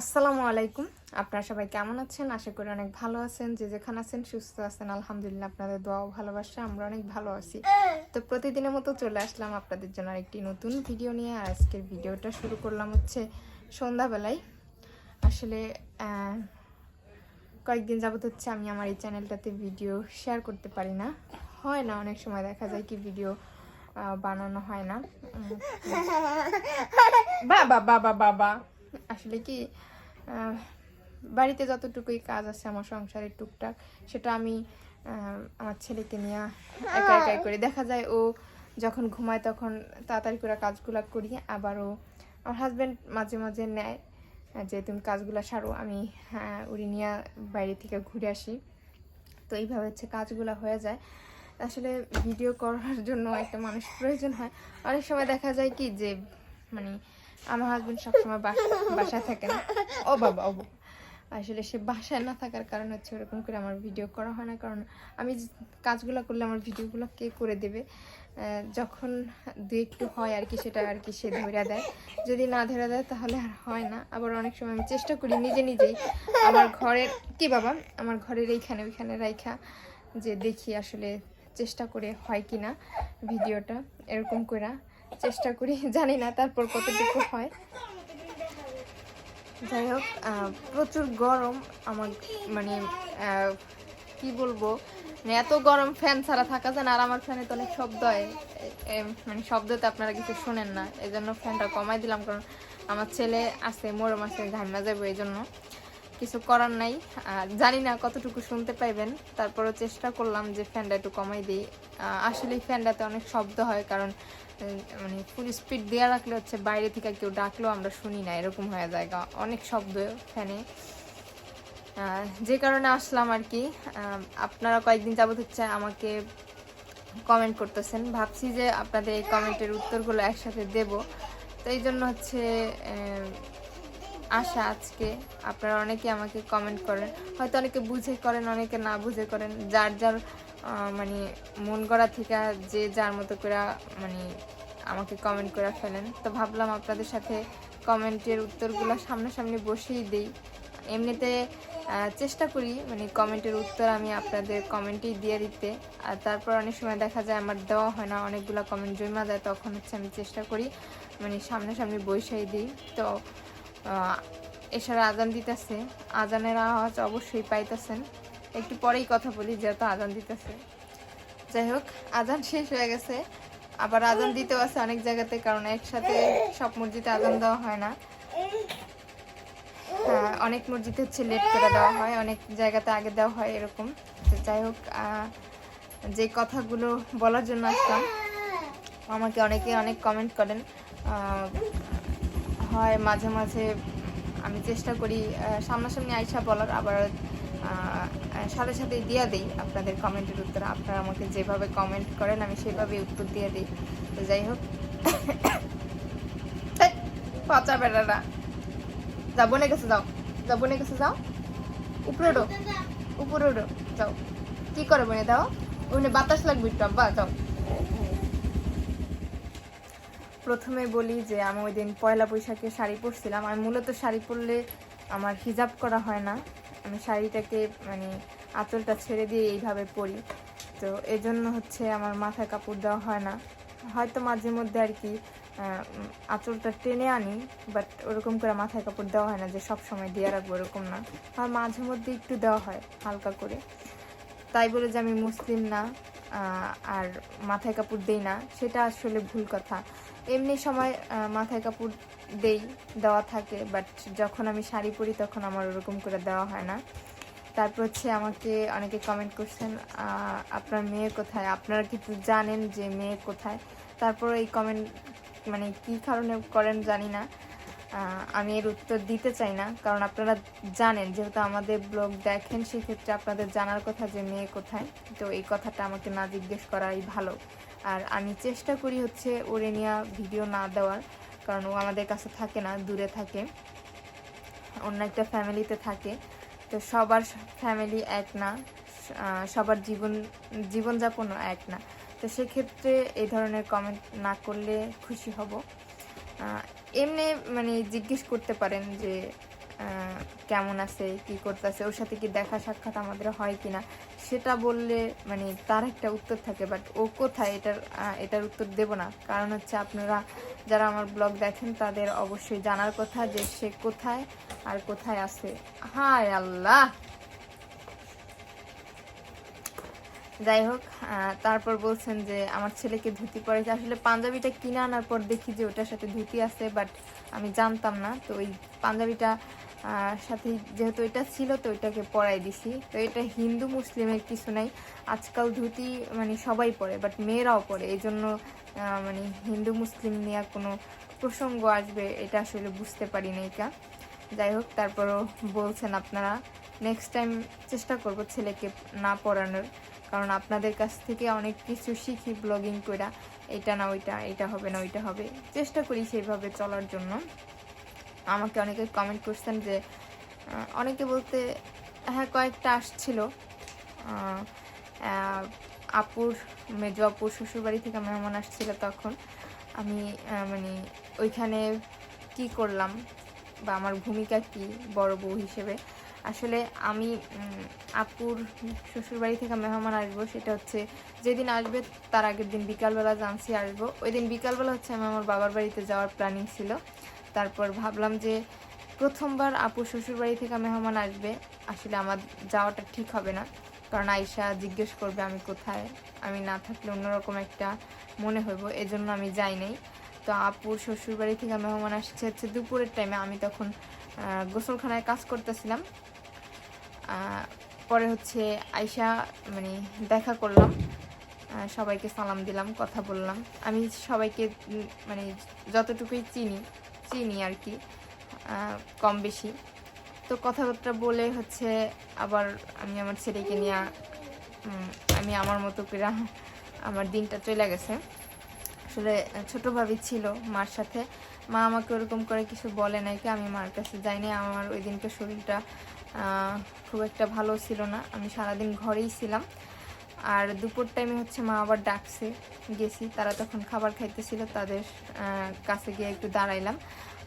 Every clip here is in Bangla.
আসসালামু আলাইকুম। আপনারা সবাই কেমন আছেন? আশা করি অনেক ভালো আছেন। যে যেখানে আছেন, সুস্থ আছেন। আলহামদুলিল্লাহ, আপনাদের দোয়া ভালোবাসা, আমরা অনেক ভালো আছি। তো প্রতিদিনের মতো চলে আসলাম আপনাদের জন্য একটি নতুন ভিডিও নিয়ে। আজকের ভিডিওটা শুরু করলাম হচ্ছে সন্ধ্যাবেলায়। আসলে কয়েকদিন যাবত হচ্ছে আমি আমার এই চ্যানেলটাতে ভিডিও শেয়ার করতে পারি না। হয় না, অনেক সময় দেখা যায় কি ভিডিও বানানো হয় না। বাবা বাবা বাবা আসলে কি বাড়িতে যতটুকুই কাজ আছে আমার সংসারের টুকটাক সেটা আমি আমার ছেলেকে নিয়ে একা একাই করি। দেখা যায় ও যখন ঘুমায় তখন তাড়াতাড়ি করে কাজগুলো করি আবার ও আমার হাজব্যান্ড মাঝে মাঝে নেয় যে তুমি কাজগুলো সারো আমি হ্যাঁ উড়ি নিয়ে বাইরে থেকে ঘুরে আসি। তো এইভাবে হচ্ছে কাজগুলো হয়ে যায়। আসলে ভিডিও করার জন্য একটা মানুষ প্রয়োজন হয়। অনেক সময় দেখা যায় কি যে মানে আমার হাজবেন্ড সবসময় বাসা, বাসায় থাকে না। ও বাবা, ও আসলে সে বাসায় না থাকার কারণ হচ্ছে ওরকম করে আমার ভিডিও করা হয় না। কারণ আমি কাজগুলো করলে আমার ভিডিওগুলো কে করে দেবে? যখন দু একটু হয় আর কি, সেটা আর কি সে ধরে দেয়। যদি না ধরে দেয় তাহলে আর হয় না। আবার অনেক সময় আমি চেষ্টা করি নিজে নিজেই। আমার ঘরের, কি বাবা? আমার ঘরের এইখানে, ওইখানে রাইখা যে দেখি আসলে চেষ্টা করে হয় কি না ভিডিওটা এরকম করে চেষ্টা করি, জানি না তারপর কতটুকু হয়। যাই হোক প্রচুর গরম আমার মানে কি বলব মানে এত গরম ফ্যান ছাড়া থাকা যায় না। আর আমার ফ্যানে তো অনেক শব্দ হয়। মানে শব্দতে আপনারা কিছু শোনেন না। এই জন্য ফ্যানটা কমাই দিলাম, কারণ আমার ছেলে আছে, মোরম আছে ঘাইমা যাবে এই জন্য কিছু করার নাই। আর জানি না কতটুকু শুনতে পাইবেন। তারপরও চেষ্টা করলাম যে ফ্যানটা একটু কমাই দিই। আসলে ফ্যানটাতে অনেক শব্দ হয় কারণ মানে ফুল স্পিড দেওয়া রাখলে হচ্ছে বাইরে থেকে কেউ ডাকলেও আমরা শুনি না। এরকম হয়ে যায় অনেক শব্দ ফ্যানে। যে কারণে আসলাম আর কি। আপনারা কয়েকদিন যাবত হচ্ছে আমাকে কমেন্ট করতেছেন। ভাবছি যে আপনাদের এই কমেন্টের উত্তরগুলো একসাথে দেব। তো এই জন্য হচ্ছে আশা আজকে। আপনারা অনেকে আমাকে কমেন্ট করেন। হয়তো অনেকে বুঝে করেন, অনেকে না বুঝে করেন। যার যার মানে মন গড়া থেকে যে যার মতো করে মানে আমাকে কমেন্ট করে ফেলেন। তো ভাবলাম আপনাদের সাথে কমেন্টের উত্তরগুলো সামনাসামনি বসেই দিই। এমনিতে চেষ্টা করি মানে কমেন্টের উত্তর আমি আপনাদের কমেন্টেই দিয়ে দিতে। আর তারপর অনেক সময় দেখা যায় আমার দেওয়া হয় না, অনেকগুলো কমেন্ট জমা দেয়, তখন হচ্ছে আমি চেষ্টা করি মানে সামনাসামনি বসেই দিই। তো এছাড়া আজান দিতেছে। আজানের আওয়াজ অবশ্যই পাইতেছেন। একটু পরেই কথা বলি যেহেতু আজান দিতেছে। যাই হোক আজান শেষ হয়ে গেছে। আবার আজান দিতেও আছে অনেক জায়গাতে কারণ একসাথে সব মসজিদে আজান দেওয়া হয় না। হ্যাঁ, অনেক মসজিদে হচ্ছে লেট করে দেওয়া হয় অনেক জায়গাতে আগে দেওয়া হয় এরকম। যাই হোক যে কথাগুলো বলার জন্য আসতাম আমাকে অনেকে অনেক কমেন্ট করেন। হয়, মাঝে মাঝে আমি চেষ্টা করি সামনাসামনি আইসা বলার, আবার সাথে সাথে দিয়ে দিই আপনাদের কমেন্টের উত্তর। আপনারা আমাকে যেভাবে কমেন্ট করেন, আমি সেভাবেই উত্তর দিয়ে দিই। তো যাই হোক। পচা বেড়ারা। যা, বনে গেছে, যাও। যা, বনে গেছে, যাও। উপরে ওঠো উপরে ওঠো যাও। কি করে বনে? দাও। ওখানে বাতাস লাগবে একটু, আব্বা, যাও। প্রথমে বলি যে আমি ওই দিন পয়লা বৈশাখে শাড়ি পরছিলাম আমি মূলত শাড়ি পরলে আমার হিজাব করা হয় না। আমি শাড়িটাকে মানে আঁচলটা ছেড়ে দিয়ে এইভাবে পরি। তো এজন্য হচ্ছে আমার মাথায় কাপড় দেওয়া হয় না। হয়তো মাঝে মধ্যে আর কি আঁচলটা টেনে আনি বাট ওরকম করে মাথায় কাপড় দেওয়া হয় না যে সব সময় দিয়ে রাখব ওরকম না। আর মাঝে মধ্যে একটু দেওয়া হয়, হালকা করে। তাই বলে যে আমি মুসলিম না আর মাথায় কাপড় দেই না, সেটা আসলে ভুল কথা। এমনি সময় মাথায় কাপড় দেই, দেওয়া থাকে বাট যখন আমি শাড়ি পরি তখন আমার ওরকম করে দেওয়া হয় না। তারপর হচ্ছে আমাকে অনেকে কমেন্ট করছেন আপনার মেয়ে কোথায়? আপনারা কিন্তু জানেন যে মেয়ে কোথায়? তারপর এই কমেন্ট মানে কি কারণে করেন জানি না। আমি এর উত্তর দিতে চাই না, কারণ আপনারা জানেন, যেহেতু আমাদের ব্লগ দেখেন, সেক্ষেত্রে আপনাদের জানার কথা যে মেয়ে কোথায়। তো এই কথাটা আমাকে না জিজ্ঞেস করাই ভালো। আর আমি চেষ্টা করি হচ্ছে ওরে নিয়ে ভিডিও না দেওয়ার, কারণ ও আমাদের কাছে থাকে না, দূরে থাকে। অন্য একটা ফ্যামিলিতে থাকে। তো সবার ফ্যামিলি এক না সবার জীবন, জীবনযাপনও এক না। তো সেক্ষেত্রে এই ধরনের কমেন্ট না করলে খুশি হব। এমনি মানে জিজ্ঞেস করতে পারেন যে কেমন আছে, কি করতেছে, ওর সাথে কি দেখা সাক্ষাৎ আমাদের হয় কিনা, সেটা বললে মানে তার একটা উত্তর থাকে বাট ও কোথায় এটার এটার উত্তর দেব না। কারণ হচ্ছে আপনারা যারা আমার ব্লগ দেখেন, তাদের অবশ্যই জানার কথা যে সে কোথায় আর কোথায় আছে। হায় আল্লাহ! যাই হোক তারপর বলছেন যে আমার ছেলেকে ধুতি পরেছে আসলে পাঞ্জাবিটা কিনে আনার পর দেখি যে ওটার সাথে ধুতি আছে বাট আমি জানতাম না। তো ওই পাঞ্জাবিটা আহ, সাথে যেহেতু এটা ছিল তো ওইটাকে পরাই দিছি। তো এটা হিন্দু মুসলিমের কিছু নাই। আজকাল ধুতি মানে সবাই পরে বাট মেয়েরাও পরে। এই জন্য মানে হিন্দু মুসলিম নিয়ে কোনো প্রসঙ্গ আসবে এটা আসলে বুঝতে পারি না এটা যাই হোক তারপরও বলছেন আপনারা নেক্সট টাইম চেষ্টা করব ছেলেকে না পড়ানোর কারণ আপনাদের কাছ থেকে অনেক কিছু শিখি ব্লগিং করা এটা না ওইটা এটা হবে না ওইটা হবে। চেষ্টা করি সেইভাবে চলার জন্য। আমাকে অনেকে কমেন্ট করছেন যে অনেকে বলতে হ্যাঁ কয়েকটা আসছিল। আপুর, মেজো আপুর শ্বশুরবাড়ি থেকে মেহমান আসছিল তখন। আমি মানে ওইখানে কি করলাম বা আমার ভূমিকা কি বড় বউ হিসেবে? আসলে আমি আপুর শ্বশুরবাড়ি থেকে মেহমান আসব, সেটা হচ্ছে যেদিন আসবে তার আগের দিন বিকালবেলা জানছি আসব। ওই দিন বিকালবেলা হচ্ছে আমি আমার বাবার বাড়িতে যাওয়ার প্ল্যানিং ছিল। তারপর ভাবলাম যে প্রথমবার আপু শ্বশুরবাড়ি থেকে মেহমান আসবে, আসলে আমার যাওয়াটা ঠিক হবে না। কারণ আয়সা জিজ্ঞেস করবে আমি কোথায়, আমি না থাকলে অন্যরকম একটা মনে হইব, এজন্য আমি যাই নাই। তো আপুর শ্বশুরবাড়ি থেকে মেহমান আসছে হচ্ছে দুপুরের টাইমে আমি তখন গোসলখানায় কাজ করতেছিলাম। পরে হচ্ছে আয়সা মানে দেখা করলাম সবাইকে সালাম দিলাম, কথা বললাম। আমি সবাইকে মানে যতটুকুই চিনি চিনি আর কি কম বেশি তো কথাবার্তা বলে হচ্ছে আবার আমি আমার ছেলেকে নিয়ে আমি আমার মতো করে আমার দিনটা চলে গেছে। আসলে ছোট ভাবি ছিল মার সাথে। মা আমাকে ওরকম করে কিছু বলে নাই কি আমি মার কাছে যাইনি আমার ওই দিনকে শরীরটা খুব একটা ভালো ছিল না। আমি সারাদিন ঘরেই ছিলাম। আর দুপুর টাইমে হচ্ছে মা আবার ডাকছে, গেছি। তারা তখন খাবার খাইতেছিল, তাদের কাছে গিয়ে একটু দাঁড়াইলাম।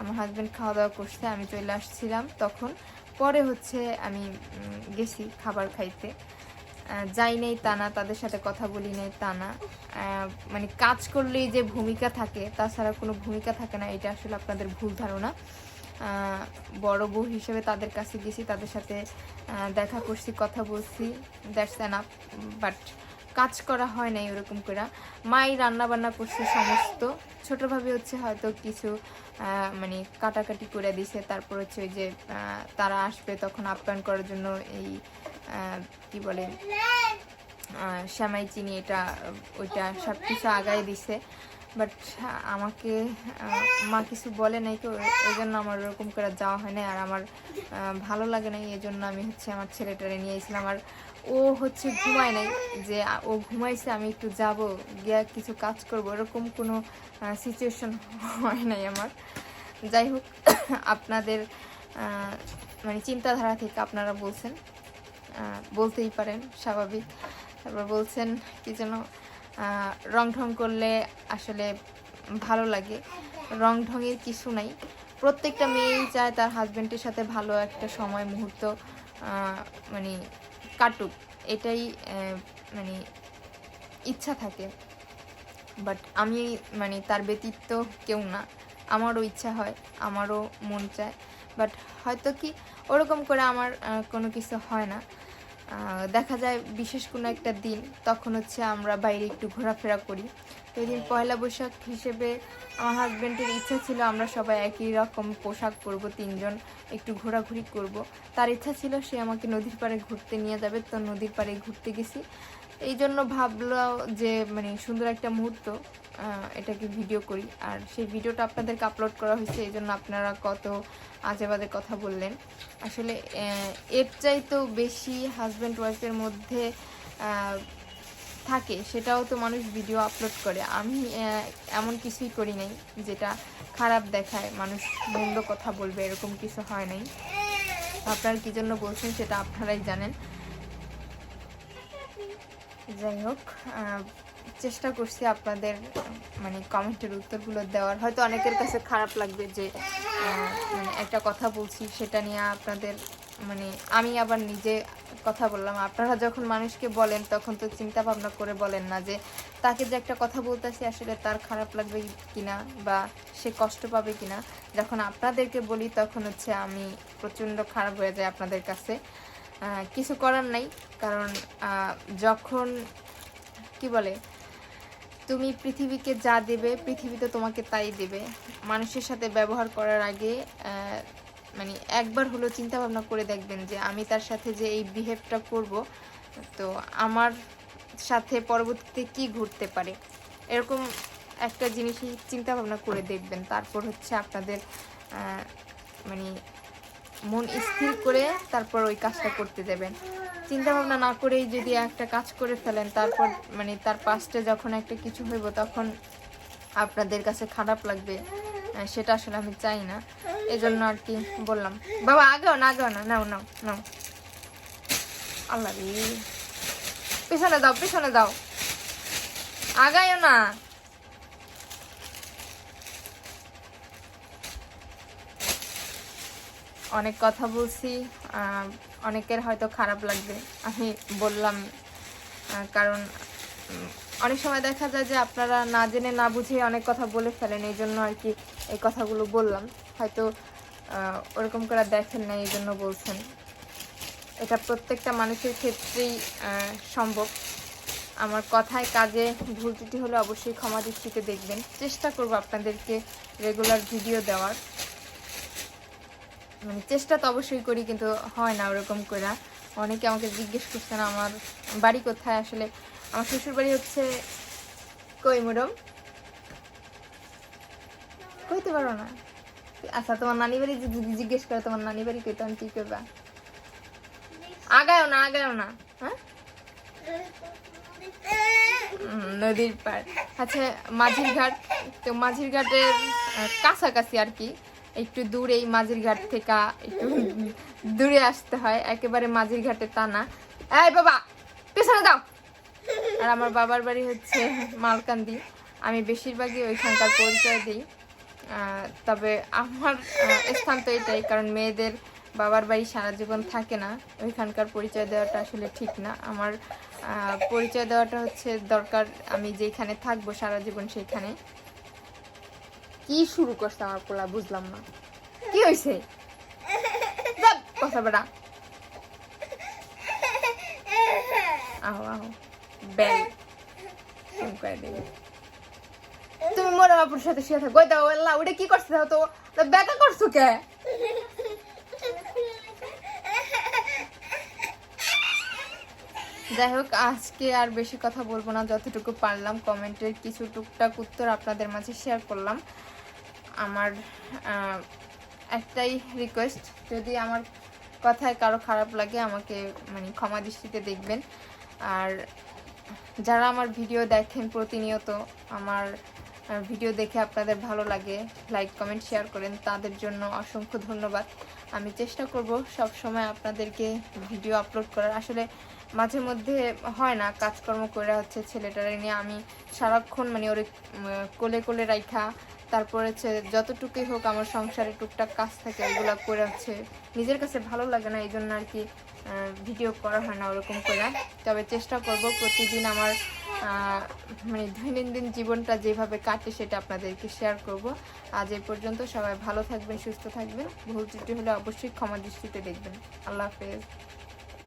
আমার হাজব্যান্ড খাওয়া দাওয়া করছে, আমি চলে আসছিলাম তখন। পরে হচ্ছে আমি গেছি খাবার খাইতে। যাই নেই তা না, তাদের সাথে কথা বলি নাই তা না। মানে কাজ করলেই যে ভূমিকা থাকে, তাছাড়া কোনো ভূমিকা থাকে না, এটা আসলে আপনাদের ভুল ধারণা। বড় বউ হিসেবে তাদের কাছে গেছি, তাদের সাথে দেখা করছি, কথা বলছি দ্যাটস আপ বাট কাজ করা হয় নাই ওরকম করে। মাই রান্না বান্না করছে সমস্ত ছোটোভাবে হচ্ছে হয়তো কিছু মানে কাটাকাটি করে দিছে, তারপর হচ্ছে ওই যে তারা আসবে তখন আপ্যায়ন করার জন্য এই কি বলে শ্যামাই চিনি এটা, ওইটা সব কিছু আগায় দিছে। বাট আমাকে মা কিছু বলে নাই তো ওই জন্য আমার ওরকম করে যাওয়া হয় না আর আমার ভালো লাগে নাই এই জন্য আমি হচ্ছে আমার ছেলেটারে নিয়ে এসেছিলাম আর ও হচ্ছে ঘুমায় নাই, যে ও ঘুমাইছে, আমি একটু যাব, গিয়া কিছু কাজ করব, এরকম কোনো সিচুয়েশন হয় নাই আমার। যাই হোক, আপনাদের মানে চিন্তাধারা থেকে আপনারা বলছেন বলতেই পারেন, স্বাভাবিক। তারপর বলছেন কি যেন রং ঢং করলে আসলে ভালো লাগে। রং ঢঙের কিছু নাই। প্রত্যেকটা মেয়েই চায় তার হাজব্যান্ডের সাথে ভালো একটা সময়, মুহূর্ত মানে কাটুক। এটাই মানে ইচ্ছা থাকে। বাট আমি মানে তার ব্যতীত কেউ না। আমারও ইচ্ছা হয়, আমারও মন চায়। বাট হয়তো কি ওরকম করে আমার কোনো কিছু হয় না। দেখা যায় বিশেষ কোনো একটা দিন, তখন হচ্ছে আমরা বাইরে একটু ঘোরাফেরা করি। এই দিন পয়লা বৈশাখ হিসেবে আমার হাজব্যান্ডের ইচ্ছা ছিল আমরা সবাই একই রকম পোশাক পরবো, তিনজন একটু ঘোরাঘুরি করব। তার ইচ্ছা ছিল সে আমাকে নদীর পাড়ে ঘুরতে নিয়ে যাবে, তো নদীর পাড়ে ঘুরতে গেছি। এই জন্য ভাবলো যে মানে সুন্দর একটা মুহূর্ত এটাকে ভিডিও করি। আর সেই ভিডিওটা আপনাদেরকে আপলোড করা হয়েছে এই জন্য আপনারা কত আজে বাজে কথা বললেন। আসলে এর চাইতেও বেশি হাজব্যান্ড ওয়াইফের মধ্যে থাকে, সেটাও তো মানুষ ভিডিও আপলোড করে। আমি এমন কিছুই করি নাই যেটা খারাপ দেখায়, মানুষ মন্দ কথা বলবে, এরকম কিছু হয় নাই। আপনারা কি জন্য বলছেন সেটা আপনারাই জানেন। যাই হোক চেষ্টা করছি আপনাদের মানে কমেন্টের উত্তরগুলো দেওয়ার। হয়তো অনেকের কাছে খারাপ লাগবে যে মানে একটা কথা বলছি, সেটা নিয়ে আপনাদের মানে আমি আবার নিজে কথা বললাম। আপনারা যখন মানুষকে বলেন, তখন তো চিন্তা ভাবনা করে বলেন না যে, তাকে যে একটা কথা বলতেছি, আসলে তার খারাপ লাগবে কিনা বা সে কষ্ট পাবে কিনা। যখন আপনাদেরকে বলি, তখন হচ্ছে আমি প্রচণ্ড খারাপ হয়ে যায় আপনাদের কাছে। কিছু করার নাই। কারণ যখন, কি বলে, তুমি পৃথিবীকে যা দেবে, পৃথিবী তো তোমাকে তাই দেবে। মানুষের সাথে ব্যবহার করার আগে মানে একবার হলো চিন্তা ভাবনা করে দেখবেন যে, আমি তার সাথে যে এই বিহেভটা করব, তো আমার সাথে পরবর্তীতে কি ঘটতে পারে? এরকম একটা জিনিসই চিন্তা ভাবনা করে দেখবেন। তারপর হচ্ছে আপনাদের মানে মন স্থির করে তারপর ওই কাজটা করতে দেবেন। চিন্তা ভাবনা না করেই যদি একটা কাজ করে ফেলেন, তারপর মানে তার পাস্টে যখন একটা কিছু হইব, তখন আপনাদের কাছে খারাপ লাগবে সেটা আসলে আমি চাই না। এজন্য আর কি বললাম। বাবা, আগেও না আগেও না, নাও নাও নাও। আল্লাহ রে। পিছনে দাও পিছনে দাও। আগায়ও না। অনেক কথা বলছি অনেকের হয়তো খারাপ লাগবে, আমি বললাম কারণ অনেক সময় দেখা যায় যে আপনারা না জেনে না বুঝে অনেক কথা বলে ফেলেন, এই জন্য আর কি এই কথাগুলো বললাম। হয়তো ওরকম করে দেখেন না এই জন্য বলছেন। এটা প্রত্যেকটা মানুষের ক্ষেত্রেই সম্ভব। আমার কথায় কাজে ভুল ত্রুটি হলে অবশ্যই ক্ষমা দৃষ্টিতে দেখবেন। চেষ্টা করব আপনাদেরকে রেগুলার ভিডিও দেওয়ার। মানে চেষ্টা তো অবশ্যই করি, কিন্তু হয় না ওরকম করে অনেকে আমাকে জিজ্ঞেস করছেন, আমার বাড়ি কোথায়? আসলে আমার শ্বশুর বাড়ি হচ্ছে কই মুরম কইতে পারো না। আচ্ছা তোমার নানি বাড়ি জিজ্ঞেস করে, তোমার নানি বাড়ি কই তখন কি করবা আগায়ও না আগায়ও না। হ্যাঁ? নদীর পার আচ্ছা মাঝির ঘাট, তো মাঝির ঘাটের কাছাকাছি আর কি। একটু দূরে এই মাঝির ঘাট থেকে একটু দূরে আসতে হয়, একেবারে মাঝির ঘাটে তা না। এই বাবা, পেছনে দাও আর আমার বাবার বাড়ি হচ্ছে মালকান্দি। আমি বেশিরভাগই ওইখানকার পরিচয় দিই। তবে আমার স্থান তো এটাই, কারণ মেয়েদের বাবার বাড়ি সারা জীবন থাকে না। ওইখানকার পরিচয় দেওয়াটা আসলে ঠিক না। আমার পরিচয় দেওয়াটা হচ্ছে দরকার আমি যেখানে থাকব সারা জীবন সেইখানে কি শুরু করছে আমার কোলা বুঝলাম না। কি হয়েছে কথা বেড়া। আহো আহো। ব্যাং। তুমি মোরা বাপুর সাথে শুয়ে থাকো। ওই দাও আল্লাহ ওটা কি করছে তা? ব্যথা করছ কে? যাই হোক, আজকে আর বেশি কথা বলব না। যতটুকু পারলাম কমেন্টের কিছু টুকটাক উত্তর আপনাদের মাঝে শেয়ার করলাম। আমার একটাই রিকোয়েস্ট যদি আমার কথায় কারও খারাপ লাগে, আমাকে মানে ক্ষমা দৃষ্টিতে দেখবেন। আর যারা আমার ভিডিও দেখেন প্রতিনিয়ত, আমার ভিডিও দেখে আপনাদের ভালো লাগে লাইক কমেন্ট শেয়ার করেন, তাদের জন্য অসংখ্য ধন্যবাদ। আমি চেষ্টা করব সব সময় আপনাদেরকে ভিডিও আপলোড করার। আসলে মাঝে মধ্যে হয় না, কাজকর্ম করে হচ্ছে ছেলেটারে নিয়ে আমি সারাক্ষণ মানে ওরে কোলে কোলে রাইখা, তারপরে হচ্ছে যতটুকুই হোক আমার সংসারে টুকটাক কাজ থাকে ওগুলো করে হচ্ছে নিজের কাছে ভালো লাগে না এই জন্য আর কি ভিডিও করা হয় না ওরকম করে। তবে চেষ্টা করব প্রতিদিন আমার মানে দৈনন্দিন জীবনটা যেভাবে কাটে সেটা আপনাদেরকে শেয়ার করব। আজ এই পর্যন্ত সবাই ভালো থাকবেন, সুস্থ থাকবেন। ভুল ত্রুটি হলে অবশ্যই ক্ষমা দৃষ্টিতে দেখবেন। আল্লাহ হাফেজ।